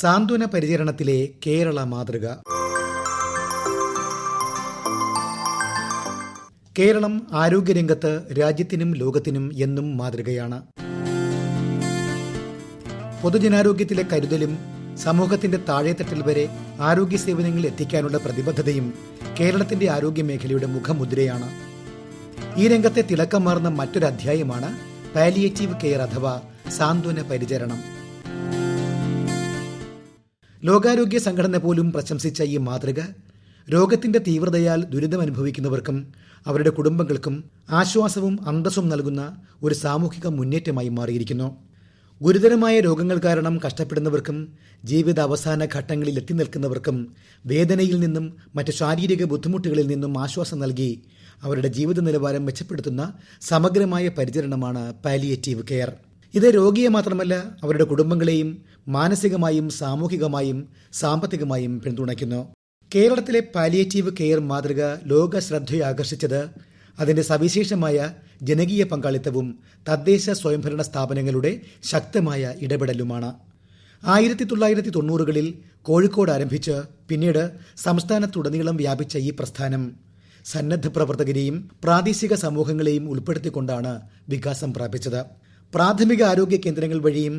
സാന്ത്വന പരിചരണത്തിലെ കേരള മാതൃക. കേരളം ആരോഗ്യരംഗത്ത് രാജ്യത്തിനും ലോകത്തിനും എന്നും മാതൃകയാണ്. പൊതുജനാരോഗ്യത്തിലെ കരുതലും സമൂഹത്തിന്റെ താഴെത്തട്ടിൽ വരെ ആരോഗ്യ സേവനങ്ങൾ എത്തിക്കാനുള്ള പ്രതിബദ്ധതയും കേരളത്തിന്റെ ആരോഗ്യ മേഖലയുടെ മുഖമുദ്രയാണ്. ഈ രംഗത്തെ തിളക്കം തിളക്കമാർന്ന മറ്റൊരു അധ്യായമാണ് പാലിയേറ്റീവ് കെയർ അഥവാ സാന്ത്വന പരിചരണം. ലോകാരോഗ്യ സംഘടന പോലും പ്രശംസിച്ച ഈ മാതൃക രോഗത്തിന്റെ തീവ്രതയാൽ ദുരിതമനുഭവിക്കുന്നവർക്കും അവരുടെ കുടുംബങ്ങൾക്കും ആശ്വാസവും അന്തസ്സും നൽകുന്ന ഒരു സാമൂഹിക മുന്നേറ്റമായി മാറിയിരിക്കുന്നു. ഗുരുതരമായ രോഗങ്ങൾ കാരണം കഷ്ടപ്പെടുന്നവർക്കും ജീവിത അവസാന ഘട്ടങ്ങളിൽ എത്തി നിൽക്കുന്നവർക്കും വേദനയിൽ നിന്നും മറ്റ് ശാരീരിക ബുദ്ധിമുട്ടുകളിൽ നിന്നും ആശ്വാസം നൽകി അവരുടെ ജീവിത നിലവാരം മെച്ചപ്പെടുത്തുന്ന സമഗ്രമായ പരിചരണമാണ് പാലിയേറ്റീവ് കെയർ ഇത് രോഗിയെ മാത്രമല്ല അവരുടെ കുടുംബങ്ങളെയും മാനസികമായും സാമൂഹികമായും സാമ്പത്തികമായും പിന്തുണയ്ക്കുന്നു. കേരളത്തിലെ പാലിയേറ്റീവ് കെയർ മാതൃക ലോക ശ്രദ്ധയെ ആകർഷിച്ചത് അതിന്റെ സവിശേഷമായ ജനകീയ പങ്കാളിത്തവും തദ്ദേശ സ്വയംഭരണ സ്ഥാപനങ്ങളുടെ ശക്തമായ ഇടപെടലുമാണ്. ആയിരത്തി തൊള്ളായിരത്തി തൊണ്ണൂറുകളിൽ കോഴിക്കോട് ആരംഭിച്ച് പിന്നീട് സംസ്ഥാനത്തുടനീളം വ്യാപിച്ച ഈ പ്രസ്ഥാനം സന്നദ്ധ പ്രവർത്തകരെയും പ്രാദേശിക സമൂഹങ്ങളെയും ഉൾപ്പെടുത്തിക്കൊണ്ടാണ് വികാസം പ്രാപിച്ചത്. പ്രാഥമിക ആരോഗ്യ കേന്ദ്രങ്ങൾ വഴിയും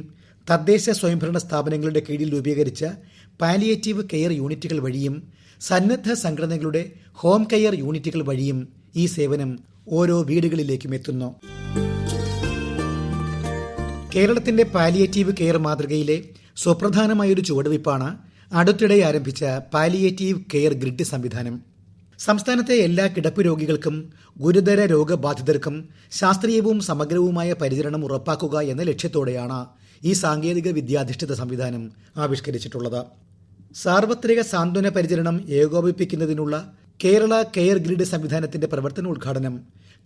തദ്ദേശ സ്വയംഭരണ സ്ഥാപനങ്ങളുടെ കീഴിൽ രൂപീകരിച്ച പാലിയേറ്റീവ് കെയർ യൂണിറ്റുകൾ വഴിയും സന്നദ്ധ സംഘടനകളുടെ ഹോം കെയർ യൂണിറ്റുകൾ വഴിയും ഈ സേവനം ഓരോ വീടുകളിലേക്കും എത്തുന്നു. കേരളത്തിന്റെ പാലിയേറ്റീവ് കെയർ മാതൃകയിലെ സുപ്രധാനമായൊരു ചുവടുവയ്പ്പാണ് അടുത്തിടെ ആരംഭിച്ച പാലിയേറ്റീവ് കെയർ ഗ്രിഡ് സംവിധാനം. സംസ്ഥാനത്തെ എല്ലാ കിടപ്പ് രോഗികൾക്കും ഗുരുതര രോഗബാധിതർക്കും ശാസ്ത്രീയവും സമഗ്രവുമായ പരിചരണം ഉറപ്പാക്കുക എന്ന ലക്ഷ്യത്തോടെയാണ് ഈ സാങ്കേതിക വിദ്യാധിഷ്ഠിത സംവിധാനം ആവിഷ്കരിച്ചിട്ടുള്ളത്. സാർവത്രിക സാന്ത്വന പരിചരണം ഏകോപിപ്പിക്കുന്നതിനുള്ള കേരള കെയർ ഗ്രിഡ് സംവിധാനത്തിന്റെ പ്രവർത്തനോദ്ഘാടനം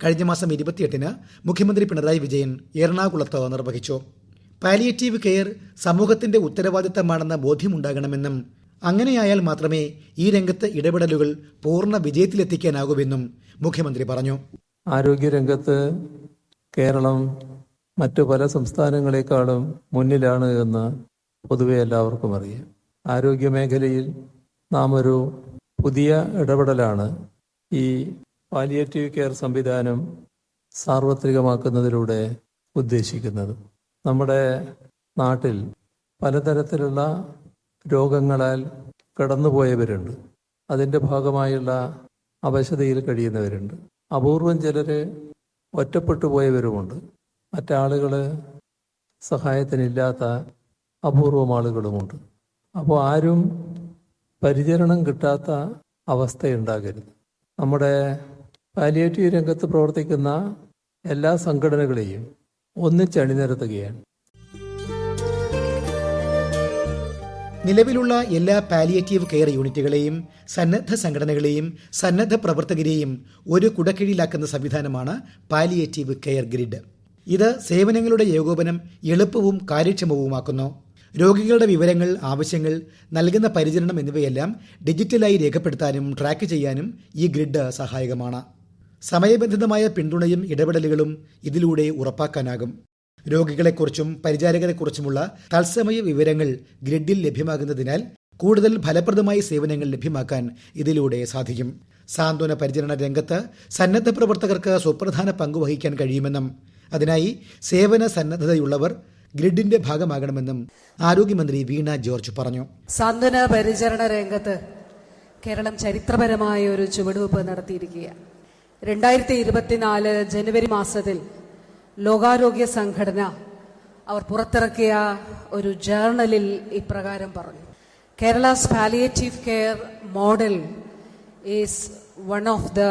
കഴിഞ്ഞ മാസം ഇരുപത്തിയെട്ടിന് മുഖ്യമന്ത്രി പിണറായി വിജയൻ എറണാകുളത്ത് നിർവഹിച്ചു. പാലിയേറ്റീവ് കെയർ സമൂഹത്തിന്റെ ഉത്തരവാദിത്തമാണെന്ന ബോധ്യമുണ്ടാകണമെന്നും അങ്ങനെയായാൽ മാത്രമേ ഈ രംഗത്ത് ഇടപെടലുകൾ പൂർണ വിജയത്തിലെത്തിക്കാനാകൂവെന്നും മുഖ്യമന്ത്രി പറഞ്ഞു. ആരോഗ്യരംഗത്ത് കേരളം മറ്റു പല സംസ്ഥാനങ്ങളെക്കാളും മുന്നിലാണ് എന്ന് പൊതുവെ എല്ലാവർക്കും അറിയാം. ആരോഗ്യ മേഖലയിൽ നാം ഒരു പുതിയ ഇടപെടലാണ് ഈ പാലിയേറ്റീവ് കെയർ സംവിധാനം സാർവത്രികമാക്കുന്നതിലൂടെ ഉദ്ദേശിക്കുന്നത്. നമ്മുടെ നാട്ടിൽ പലതരത്തിലുള്ള രോഗങ്ങളാൽ കടന്നുപോയവരുണ്ട്. അതിന്റെ ഭാഗമായുള്ള അവശതയിൽ കഴിയുന്നവരുണ്ട്. അപൂർവം ചിലർ ഒറ്റപ്പെട്ടു പോയവരുമുണ്ട്. മറ്റാളുകൾ സഹായത്തിനില്ലാത്ത അപൂർവം ആളുകളുമുണ്ട്. അപ്പോൾ ആരും പരിചരണം കിട്ടാത്ത അവസ്ഥയുണ്ടാകരുത്. നമ്മുടെ പാലിയേറ്റീവ് രംഗത്ത് പ്രവർത്തിക്കുന്ന എല്ലാ സംഘടനകളെയും ഒന്നിച്ചണിനിരത്തുകയാണ് നിലവിലുള്ള എല്ലാ പാലിയേറ്റീവ് കെയർ യൂണിറ്റുകളെയും സന്നദ്ധ സംഘടനകളെയും സന്നദ്ധ പ്രവർത്തകരെയും ഒരു കുടക്കീഴിലാക്കുന്ന സംവിധാനമാണ് പാലിയേറ്റീവ് കെയർ ഗ്രിഡ്. ഇത് സേവനങ്ങളുടെ ഏകോപനം എളുപ്പവും കാര്യക്ഷമവുമാക്കുന്നു. രോഗികളുടെ വിവരങ്ങൾ ആവശ്യങ്ങൾ നൽകുന്ന പരിചരണം എന്നിവയെല്ലാം ഡിജിറ്റലായി രേഖപ്പെടുത്താനും ട്രാക്ക് ചെയ്യാനും ഈ ഗ്രിഡ് സഹായകമാണ്. സമയബന്ധിതമായ പിന്തുണയും ഇടപെടലുകളും ഇതിലൂടെ ഉറപ്പാക്കാനാകും. രോഗികളെക്കുറിച്ചും പരിചാരകരെക്കുറിച്ചുമുള്ള തത്സമയ വിവരങ്ങൾ ഗ്രിഡിൽ ലഭ്യമാകുന്നതിനാൽ കൂടുതൽ ഫലപ്രദമായ സേവനങ്ങൾ ലഭ്യമാക്കാൻ ഇതിലൂടെ സാധിക്കും. സാന്ത്വന പരിചരണ രംഗത്ത് സന്നദ്ധ പ്രവർത്തകർക്ക് സുപ്രധാന പങ്കുവഹിക്കാൻ കഴിയുമെന്നും അതിനായി സേവന സന്നദ്ധതയുള്ളവർ ഗ്രിഡിന്റെ ഭാഗമാകണമെന്നും ആരോഗ്യമന്ത്രി വീണ ജോർജ് പറഞ്ഞു. സാന്ത്വന പരിചരണ രംഗത്ത് കേരളം ചരിത്രപരമായ ഒരു ചുവടുവെപ്പ് നടത്തിയിരിക്കുകയാണ്. രണ്ടായിരത്തി ഇരുപത്തിനാല് ജനുവരി മാസത്തിൽ ലോകാരോഗ്യ സംഘടന അവർ പുറത്തിറക്കിയ ഒരു ജേർണലിൽ ഇപ്രകാരം പറഞ്ഞു. Kerala's palliative care model is one of the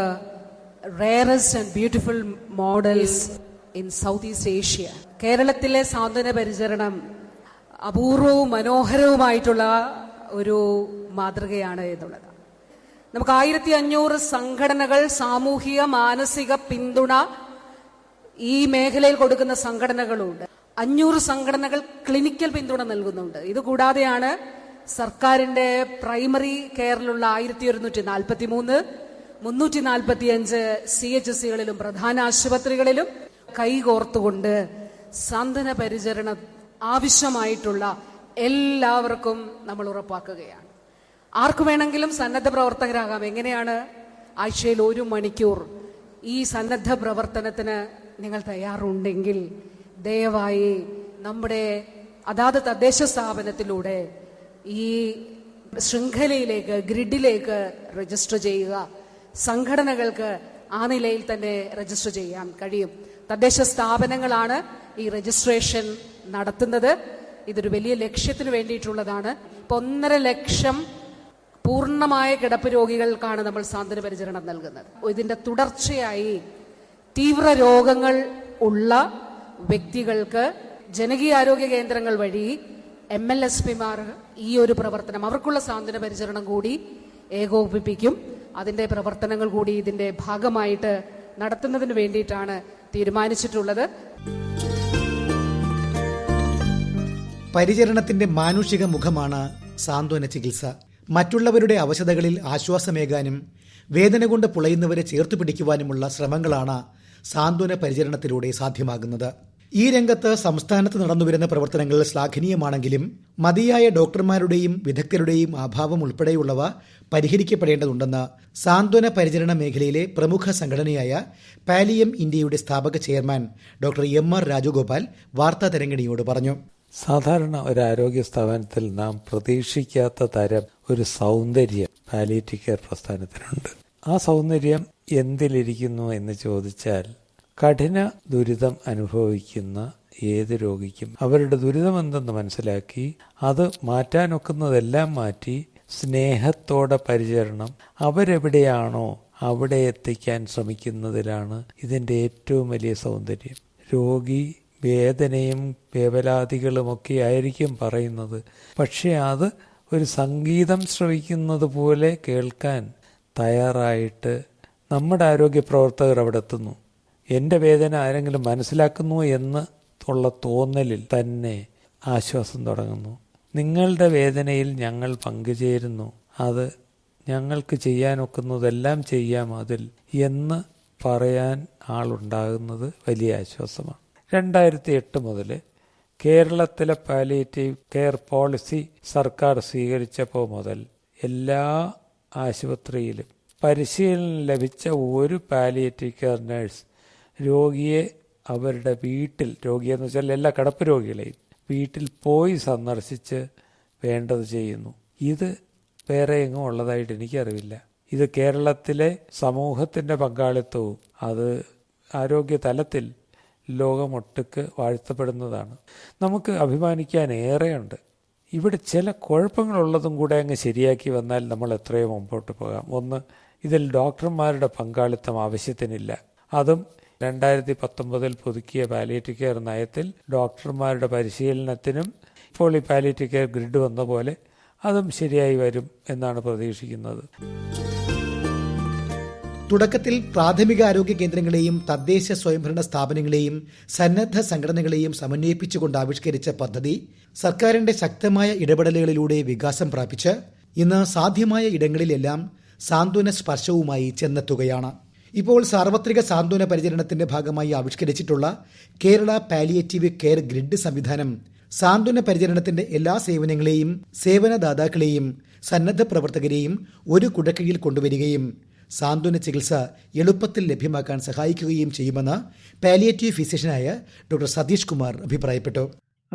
rarest and beautiful beautiful models South East Asia കേരളത്തിലെ സാന്ത്വന പരിചരണം അപൂർവവും മനോഹരവുമായിട്ടുള്ള ഒരു മാതൃകയാണ് എന്നുള്ളത്. നമുക്ക് ആയിരത്തി അഞ്ഞൂറ് സംഘടനകൾ സാമൂഹിക മാനസിക പിന്തുണ ഈ മേഖലയിൽ കൊടുക്കുന്ന സംഘടനകളുണ്ട്. അഞ്ഞൂറ് സംഘടനകൾ ക്ലിനിക്കൽ പിന്തുണ നൽകുന്നുണ്ട്. ഇതുകൂടാതെയാണ് സർക്കാരിന്റെ പ്രൈമറി കെയറിലുള്ള ആയിരത്തി ഒരുന്നൂറ്റി നാൽപ്പത്തി മൂന്ന് മുന്നൂറ്റി നാൽപ്പത്തി അഞ്ച് സി എച്ച് സികളിലും പ്രധാന ആശുപത്രികളിലും കൈകോർത്തുകൊണ്ട് സാന്ത്വന പരിചരണം ആവശ്യമായിട്ടുള്ള എല്ലാവർക്കും നമ്മൾ ഉറപ്പാക്കുകയാണ്. ആർക്കു വേണമെങ്കിലും സന്നദ്ധ പ്രവർത്തകരാകാം. എങ്ങനെയാണ്? ആഴ്ചയിൽ ഒരു മണിക്കൂർ ഈ സന്നദ്ധ പ്രവർത്തനത്തിന് നിങ്ങൾ തയ്യാറുണ്ടെങ്കിൽ ദയവായി നമ്മുടെ അതാത് തദ്ദേശ സ്ഥാപനത്തിലൂടെ ഈ ശൃംഖലയിലേക്ക് ഗ്രിഡിലേക്ക് രജിസ്റ്റർ ചെയ്യുക. സംഘടനകൾക്ക് ആ നിലയിൽ തന്നെ രജിസ്റ്റർ ചെയ്യാൻ കഴിയും. തദ്ദേശ സ്ഥാപനങ്ങളാണ് ഈ രജിസ്ട്രേഷൻ നടത്തുന്നത്. ഇതൊരു വലിയ ലക്ഷ്യത്തിന് വേണ്ടിയിട്ടുള്ളതാണ്. ഇപ്പൊ ഒന്നര ലക്ഷം പൂർണമായ കിടപ്പ് രോഗികൾക്കാണ് നമ്മൾ സാന്ത്വന പരിചരണം നൽകുന്നത്. ഇതിന്റെ തുടർച്ചയായി തീവ്ര രോഗങ്ങൾ ഉള്ള വ്യക്തികൾക്ക് ജനകീയ ആരോഗ്യ കേന്ദ്രങ്ങൾ വഴി എം എൽ എസ് പിമാർ ഈ ഒരു പ്രവർത്തനം അവർക്കുള്ള സാന്ത്വന പരിചരണം കൂടി ഏകോപിപ്പിക്കും. അതിന്റെ പ്രവർത്തനങ്ങൾ കൂടി ഇതിന്റെ ഭാഗമായിട്ട് നടത്തുന്നതിന് വേണ്ടിയിട്ടാണ് തീരുമാനിച്ചിട്ടുള്ളത്. പരിചരണത്തിന്റെ മാനുഷിക മുഖമാണ് സാന്ത്വന ചികിത്സ. മറ്റുള്ളവരുടെ അവശതകളിൽ ആശ്വാസമേകാനും വേദന കൊണ്ട് പുളയുന്നവരെ ചേർത്ത് പിടിക്കുവാനുമുള്ള ശ്രമങ്ങളാണ് സാന്ത്വന പരിചരണത്തിലൂടെ സാധ്യമാകുന്നത്. ഈ രംഗത്ത് സംസ്ഥാനത്ത് നടന്നുവരുന്ന പ്രവർത്തനങ്ങൾ ശ്ലാഘനീയമാണെങ്കിലും മതിയായ ഡോക്ടർമാരുടെയും വിദഗ്ധരുടെയും അഭാവം ഉൾപ്പെടെയുള്ളവ പരിഹരിക്കപ്പെടേണ്ടതുണ്ടെന്ന് സാന്ത്വന പരിചരണ മേഖലയിലെ പ്രമുഖ സംഘടനയായ പാലിയം ഇന്ത്യയുടെ സ്ഥാപക chairman doctor M R Rajagopal വാർത്താ തരംഗിണിയോട് പറഞ്ഞു. സാധാരണ ഒരു ആരോഗ്യ സ്ഥാപനത്തിൽ നാം പ്രതീക്ഷിക്കാത്ത തരം ഒരു സൗന്ദര്യം പാലിയേറ്റീവ് കെയർ പ്രസ്ഥാനത്തിനുണ്ട്. ആ സൗന്ദര്യം എന്തിലിരിക്കുന്നു എന്ന് ചോദിച്ചാൽ കഠിന ദുരിതം അനുഭവിക്കുന്ന ഏത് രോഗിക്കും അവരുടെ ദുരിതം എന്തെന്ന് മനസ്സിലാക്കി അത് മാറ്റാനൊക്കുന്നതെല്ലാം മാറ്റി സ്നേഹത്തോടെ പരിചരണം. അവരെവിടെയാണോ അവിടെ എത്തിക്കാൻ ശ്രമിക്കുന്നതിലാണ് ഇതിന്റെ ഏറ്റവും വലിയ സൗന്ദര്യം. രോഗി വേദനയും വേവലാതികളുമൊക്കെ ആയിരിക്കും പറയുന്നത്. പക്ഷേ അത് ഒരു സംഗീതം ശ്രവിക്കുന്നത് പോലെ കേൾക്കാൻ തയ്യാറായിട്ട് നമ്മുടെ ആരോഗ്യ പ്രവർത്തകർ അവിടെ എത്തുന്നു. എന്റെ വേദന ആരെങ്കിലും മനസ്സിലാക്കുന്നു എന്ന് ഉള്ള തോന്നലിൽ തന്നെ ആശ്വാസം തുടങ്ങുന്നു. നിങ്ങളുടെ വേദനയിൽ ഞങ്ങൾ പങ്കുചേരുന്നു. അത് ഞങ്ങൾക്ക് ചെയ്യാനൊക്കുന്നതെല്ലാം ചെയ്യാം അതിൽ എന്ന് പറയാൻ ആളുണ്ടാകുന്നത് വലിയ ആശ്വാസമാണ്. രണ്ടായിരത്തി എട്ട് മുതൽ കേരളത്തിലെ പാലിയേറ്റീവ് കെയർ പോളിസി സർക്കാർ സ്വീകരിച്ചപ്പോൾ മുതൽ എല്ലാ ആശുപത്രിയിലും പരിശീലനം ലഭിച്ച ഒരു പാലിയേറ്റീവ് കെയർ നഴ്സ് രോഗിയെ അവരുടെ വീട്ടിൽ രോഗിയെന്ന് വെച്ചാൽ എല്ലാ കിടപ്പ് രോഗികളെയും വീട്ടിൽ പോയി സന്ദർശിച്ച് വേണ്ടത് ചെയ്യുന്നു. ഇത് വേറെ എങ്ങും ഉള്ളതായിട്ട് എനിക്കറിവില്ല. ഇത് കേരളത്തിലെ സമൂഹത്തിന്റെ പങ്കാളിത്തവും അത് ആരോഗ്യ തലത്തിൽ ലോകമൊട്ടുക്ക് വാഴ്ത്തപ്പെടുന്നതാണ്. നമുക്ക് അഭിമാനിക്കാൻ ഏറെയുണ്ട്. ഇവിടെ ചില കുഴപ്പങ്ങളുള്ളതും കൂടെ അങ്ങ് ശരിയാക്കി വന്നാൽ നമ്മൾ എത്രയോ മുമ്പോട്ട് പോകാം. ഒന്ന് ഇതിൽ ഡോക്ടർമാരുടെ പങ്കാളിത്തം ആവശ്യത്തിനില്ല. അതും രണ്ടായിരത്തി പത്തൊമ്പതിൽ പുതുക്കിയ പാലിയേറ്റീവ് കെയർ നയത്തിൽ ഡോക്ടർമാരുടെ പരിശീലനത്തിനും ഇപ്പോൾ ഈ പാലിയേറ്റീവ് കെയർ ഗ്രിഡ് വന്ന പോലെ അതും ശരിയായി വരും എന്നാണ് പ്രതീക്ഷിക്കുന്നത്. തുടക്കത്തിൽ പ്രാഥമിക ആരോഗ്യ കേന്ദ്രങ്ങളെയും തദ്ദേശ സ്വയംഭരണ സ്ഥാപനങ്ങളെയും സന്നദ്ധ സംഘടനകളെയും സമന്വയിപ്പിച്ചുകൊണ്ട് ആവിഷ്കരിച്ച പദ്ധതി സർക്കാരിന്റെ ശക്തമായ ഇടപെടലുകളിലൂടെ വികാസം പ്രാപിച്ച് ഇന്ന് സാധ്യമായ ഇടങ്ങളിലെല്ലാം സാന്ത്വന സ്പർശവുമായി ചെന്നെത്തുകയാണ്. ഇപ്പോൾ സാർവത്രിക സാന്ത്വന പരിചരണത്തിന്റെ ഭാഗമായി ആവിഷ്കരിച്ചിട്ടുള്ള കേരള പാലിയേറ്റീവ് കെയർ ഗ്രിഡ് സംവിധാനം സാന്ത്വന പരിചരണത്തിന്റെ എല്ലാ സേവനങ്ങളെയും സേവനദാതാക്കളെയും സന്നദ്ധ പ്രവർത്തകരെയും ഒരു കുടക്കീഴിൽ കൊണ്ടുവരികയും സാന്ത്വന ചികിത്സ എളുപ്പത്തിൽ ലഭ്യമാക്കാൻ സഹായിക്കുകയും ചെയ്യുമെന്ന് പാലിയേറ്റീവ് ഫിസിഷ്യനായ ഡോക്ടർ സതീഷ് കുമാർ അഭിപ്രായപ്പെട്ടു.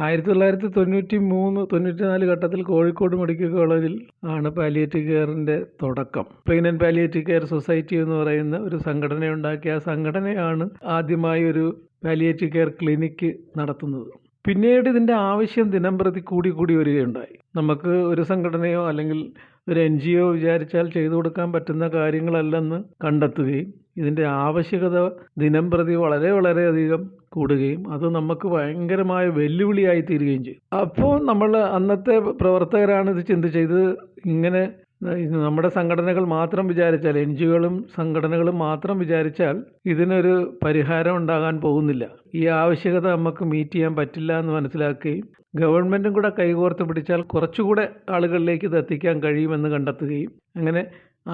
ആയിരത്തി തൊള്ളായിരത്തി തൊണ്ണൂറ്റി മൂന്ന് തൊണ്ണൂറ്റി നാല് ഘട്ടത്തിൽ കോഴിക്കോട് മെഡിക്കൽ കോളേജിൽ ആണ് പാലിയേറ്റീവ് കെയറിന്റെ തുടക്കം. Pain and palliative care society എന്ന് പറയുന്ന ഒരു സംഘടന ഉണ്ടാക്കിയ ആ സംഘടനയാണ് ആദ്യമായി ഒരു പാലിയേറ്റീവ് കെയർ ക്ലിനിക്ക് നടത്തുന്നത്. പിന്നീട് ഇതിന്റെ ആവശ്യം ദിനം പ്രതി കൂടി കൂടി വരികയുണ്ടായി. നമുക്ക് ഒരു സംഘടനയോ അല്ലെങ്കിൽ ഒരു എൻ ജി ഒ വിചാരിച്ചാൽ ചെയ്തു കൊടുക്കാൻ പറ്റുന്ന കാര്യങ്ങളല്ലെന്ന് കണ്ടെത്തുകയും ഇതിന്റെ ആവശ്യകത ദിനം പ്രതി വളരെ വളരെയധികം കൂടുകയും അത് നമുക്ക് ഭയങ്കരമായ വെല്ലുവിളിയായി തീരുകയും ചെയ്യും അപ്പോൾ നമ്മൾ അന്നത്തെ പ്രവർത്തകരാണ് ഇത് ചിന്തിച്ചത് ഇങ്ങനെ നമ്മുടെ സംഘടനകൾ മാത്രം വിചാരിച്ചാൽ എൻ ജി ഒകളും സംഘടനകളും മാത്രം വിചാരിച്ചാൽ ഇതിനൊരു പരിഹാരം ഉണ്ടാകാൻ പോകുന്നില്ല. ഈ ആവശ്യകത നമുക്ക് മീറ്റ് ചെയ്യാൻ പറ്റില്ല എന്ന് മനസ്സിലാക്കുകയും ഗവൺമെന്റും കൂടെ കൈകോർത്ത് പിടിച്ചാൽ കുറച്ചുകൂടെ ആളുകളിലേക്ക് ഇത് എത്തിക്കാൻ കഴിയുമെന്ന് കണ്ടെത്തുകയും അങ്ങനെ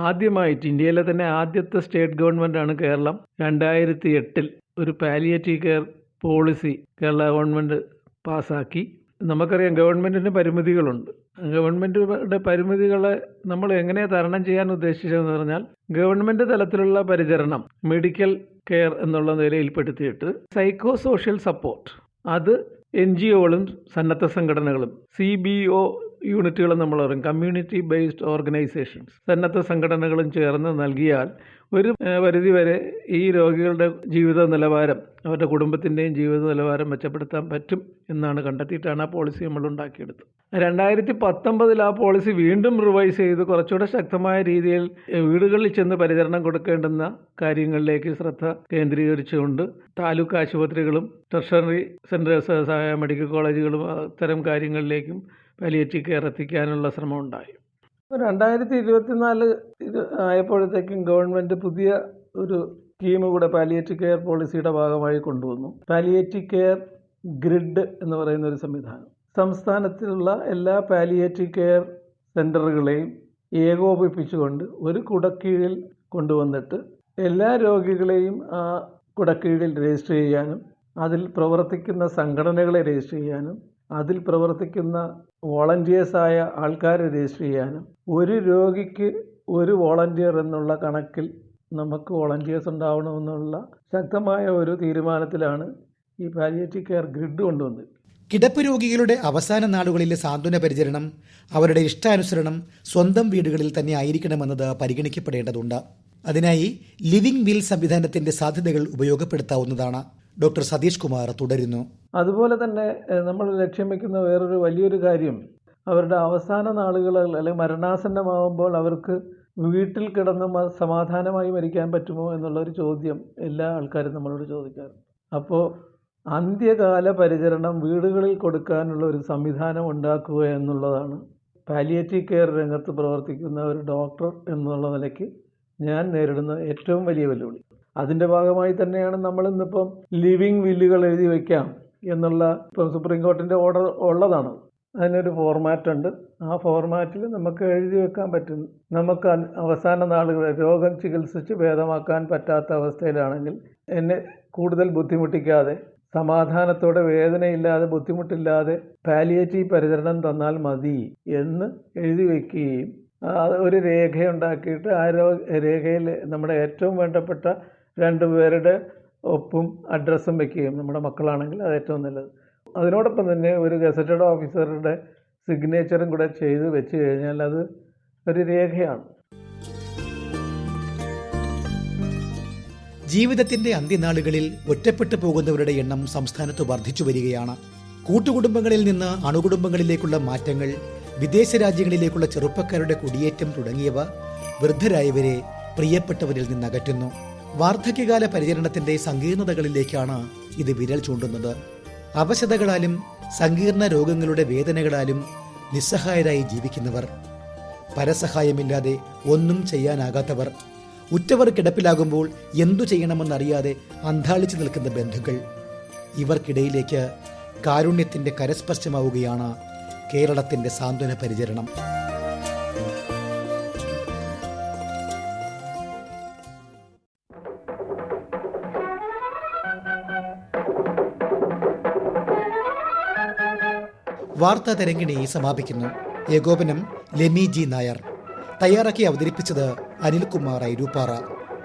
ആദ്യമായിട്ട് ഇന്ത്യയിലെ തന്നെ ആദ്യത്തെ സ്റ്റേറ്റ് ഗവൺമെന്റാണ് കേരളം. രണ്ടായിരത്തി എട്ടിൽ ഒരു palliative care policy Kerala government പാസ്സാക്കി നമുക്കറിയാം ഗവൺമെന്റിന് പരിമിതികളുണ്ട്. ഗവൺമെന്റുടെ പരിമിതികളെ നമ്മൾ എങ്ങനെ തരണം ചെയ്യാൻ ഉദ്ദേശിച്ചതെന്ന് പറഞ്ഞാൽ ഗവൺമെന്റ് തലത്തിലുള്ള പരിചരണം മെഡിക്കൽ കെയർ എന്നുള്ള നിലയിൽപ്പെടുത്തിയിട്ട് സൈക്കോ സോഷ്യൽ സപ്പോർട്ട്. അത് എൻ ജി ഒകളും സന്നദ്ധ സംഘടനകളും സി ബി ഒ യൂണിറ്റുകളും നമ്മൾ പറയും കമ്മ്യൂണിറ്റി ബേസ്ഡ് ഓർഗനൈസേഷൻസ് സന്നദ്ധ സംഘടനകളും ചേർന്ന് നൽകിയാൽ ഒരു പരിധി വരെ ഈ രോഗികളുടെ ജീവിത നിലവാരം അവരുടെ കുടുംബത്തിന്റെയും ജീവിത നിലവാരം മെച്ചപ്പെടുത്താൻ പറ്റും എന്നാണ് കണ്ടെത്തിയിട്ടാണ് ആ പോളിസി നമ്മൾ ഉണ്ടാക്കിയെടുത്തത്. രണ്ടായിരത്തി പത്തൊമ്പതിൽ ആ പോളിസി വീണ്ടും റിവൈസ് ചെയ്ത് കുറച്ചുകൂടെ ശക്തമായ രീതിയിൽ വീടുകളിൽ ചെന്ന് പരിചരണം കൊടുക്കേണ്ടുന്ന കാര്യങ്ങളിലേക്ക് ശ്രദ്ധ കേന്ദ്രീകരിച്ചുകൊണ്ട് താലൂക്ക് ആശുപത്രികളും ടെർഷറി സെന്റേഴ്സ് മെഡിക്കൽ കോളേജുകളും അത്തരം കാര്യങ്ങളിലേക്കും പാലിയേറ്റീവ് കെയർ എത്തിക്കാനുള്ള ശ്രമം ഉണ്ടായി രണ്ടായിരത്തി ഇരുപത്തിനാല് ആയപ്പോഴത്തേക്കും ഗവൺമെന്റ് പുതിയ ഒരു സ്കീം കൂടെ പാലിയേറ്റീവ് കെയർ പോളിസിയുടെ ഭാഗമായി കൊണ്ടുവന്നു. പാലിയേറ്റീവ് കെയർ ഗ്രിഡ് എന്ന് പറയുന്ന ഒരു സംവിധാനം. സംസ്ഥാനത്തിലുള്ള എല്ലാ പാലിയേറ്റീവ് കെയർ സെന്ററുകളെയും ഏകോപിപ്പിച്ചുകൊണ്ട് ഒരു കുടക്കീഴിൽ കൊണ്ടുവന്നിട്ട് എല്ലാ രോഗികളെയും ആ കുടക്കീഴിൽ രജിസ്റ്റർ ചെയ്യാനും അതിൽ പ്രവർത്തിക്കുന്ന സംഘടനകളെ രജിസ്റ്റർ ചെയ്യാനും അതിൽ പ്രവർത്തിക്കുന്ന വോളണ്ടിയേഴ്സായ ആൾക്കാരെ രജിസ്റ്റർ ചെയ്യാനും ഒരു രോഗിക്ക് ഒരു വോളണ്ടിയർ എന്നുള്ള കണക്കിൽ നമുക്ക് വോളണ്ടിയേഴ്സ് ഉണ്ടാവണമെന്നുള്ള ശക്തമായ ഒരു തീരുമാനത്തിലാണ് ഈ പാലിയേറ്റീവ് കെയർ ഗ്രിഡ് കൊണ്ടുവന്നത്. കിടപ്പ് രോഗികളുടെ അവസാന നാളുകളിലെ സാന്ത്വന പരിചരണം അവരുടെ ഇഷ്ടാനുസരണം സ്വന്തം വീടുകളിൽ തന്നെ ആയിരിക്കണമെന്നത് പരിഗണിക്കപ്പെടേണ്ടതുണ്ട്. അതിനായി ലിവിംഗ് വിൽ സംവിധാനത്തിന്റെ സാധ്യതകൾ ഉപയോഗപ്പെടുത്താവുന്നതാണ്. ഡോക്ടർ സതീഷ് കുമാർ തുടരുന്നു. അതുപോലെ തന്നെ നമ്മൾ ലക്ഷ്യം വെക്കുന്ന വേറൊരു വലിയൊരു കാര്യം അവരുടെ അവസാന നാളുകൾ അല്ലെങ്കിൽ മരണാസന്നമാവുമ്പോൾ അവർക്ക് വീട്ടിൽ കിടന്ന് സമാധാനമായി മരിക്കാൻ പറ്റുമോ എന്നുള്ള ഒരു ചോദ്യം എല്ലാ ആൾക്കാരും നമ്മളോട് ചോദിക്കാറുണ്ട്. അപ്പോൾ അന്ത്യകാല പരിചരണം വീടുകളിൽ കൊടുക്കാനുള്ള ഒരു സംവിധാനം ഉണ്ടാക്കുക എന്നുള്ളതാണ്. പാലിയേറ്റീവ് കെയർ രംഗത്ത് പ്രവർത്തിക്കുന്ന ഒരു ഡോക്ടർ എന്നുള്ള നിലയ്ക്ക് ഞാൻ നേരിടുന്ന ഏറ്റവും വലിയ വെല്ലുവിളി. അതിന്റെ ഭാഗമായി തന്നെയാണ് നമ്മൾ ഇന്നിപ്പം ലിവിങ് വില്ലുകൾ എഴുതി വയ്ക്കാം എന്നുള്ള ഇപ്പം സുപ്രീം കോർട്ടിന്റെ ഓർഡർ ഉള്ളതാണ്. അതിനൊരു ഫോർമാറ്റ് ഉണ്ട്. ആ ഫോർമാറ്റിൽ നമുക്ക് എഴുതി വെക്കാൻ പറ്റും. നമുക്ക് അവസാന നാളുകൾ രോഗം ചികിത്സിച്ച് ഭേദമാക്കാൻ പറ്റാത്ത അവസ്ഥയിലാണെങ്കിൽ എന്നെ കൂടുതൽ ബുദ്ധിമുട്ടിക്കാതെ സമാധാനത്തോടെ വേദനയില്ലാതെ ബുദ്ധിമുട്ടില്ലാതെ പാലിയേറ്റീവ് പരിചരണം തന്നാൽ മതി എന്ന് എഴുതി വയ്ക്കുകയും ഒരു രേഖയുണ്ടാക്കിയിട്ട് ആ രേഖയിൽ നമ്മുടെ ഏറ്റവും വേണ്ടപ്പെട്ട രണ്ട് പേരുടെ ഒപ്പും അഡ്രസ്സും വെക്കുകയും നമ്മുടെ മക്കളാണെങ്കിൽ അത് ഏറ്റവും നല്ലത്. അതിനോടൊപ്പം തന്നെ ഒരു ഗസറ്റഡ് ഓഫീസറുടെ സിഗ്നേച്ചറും കൂടെ ചെയ്ത് വെച്ച് കഴിഞ്ഞാൽ അത് ഒരു രേഖയാണ്. ജീവിതത്തിന്റെ അന്ത്യനാളുകളിൽ ഒറ്റപ്പെട്ടു പോകുന്നവരുടെ എണ്ണം സംസ്ഥാനത്ത് വർദ്ധിച്ചു വരികയാണ്. കൂട്ടുകുടുംബങ്ങളിൽ നിന്ന് അണുകുടുംബങ്ങളിലേക്കുള്ള മാറ്റങ്ങൾ വിദേശ രാജ്യങ്ങളിലേക്കുള്ള ചെറുപ്പക്കാരുടെ കുടിയേറ്റം തുടങ്ങിയവ വൃദ്ധരായവരെ പ്രിയപ്പെട്ടവരിൽ നിന്ന് അകറ്റുന്നു വാർദ്ധക്യകാല പരിചരണത്തിന്റെ സങ്കീർണതകളിലേക്കാണ് ഇത് വിരൽ ചൂണ്ടുന്നത്. അവശതകളാലും സങ്കീർണ രോഗങ്ങളുടെ വേദനകളാലും നിസ്സഹായരായി ജീവിക്കുന്നവർ പരസഹായമില്ലാതെ ഒന്നും ചെയ്യാനാകാത്തവർ ഉറ്റവർ കിടപ്പിലാകുമ്പോൾ എന്തു ചെയ്യണമെന്നറിയാതെ അന്താളിച്ചു നിൽക്കുന്ന ബന്ധുക്കൾ ഇവർക്കിടയിലേക്ക് കാരുണ്യത്തിന്റെ കരസ്പർശമാവുകയാണ് കേരളത്തിന്റെ സാന്ത്വന പരിചരണം. വാർത്താ തരംഗിണി സമാപിക്കുന്നു. ഏകോപനം ലെമി ജി നായർ. തയ്യാറാക്കി അവതരിപ്പിച്ചത് അനിൽകുമാർ ഐരൂപ്പാറ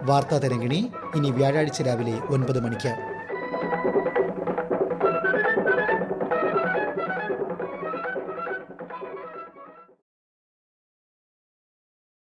വാർത്താ തരംഗിണി ഇനി വ്യാഴാഴ്ച രാവിലെ ഒൻപത് മണിക്ക്.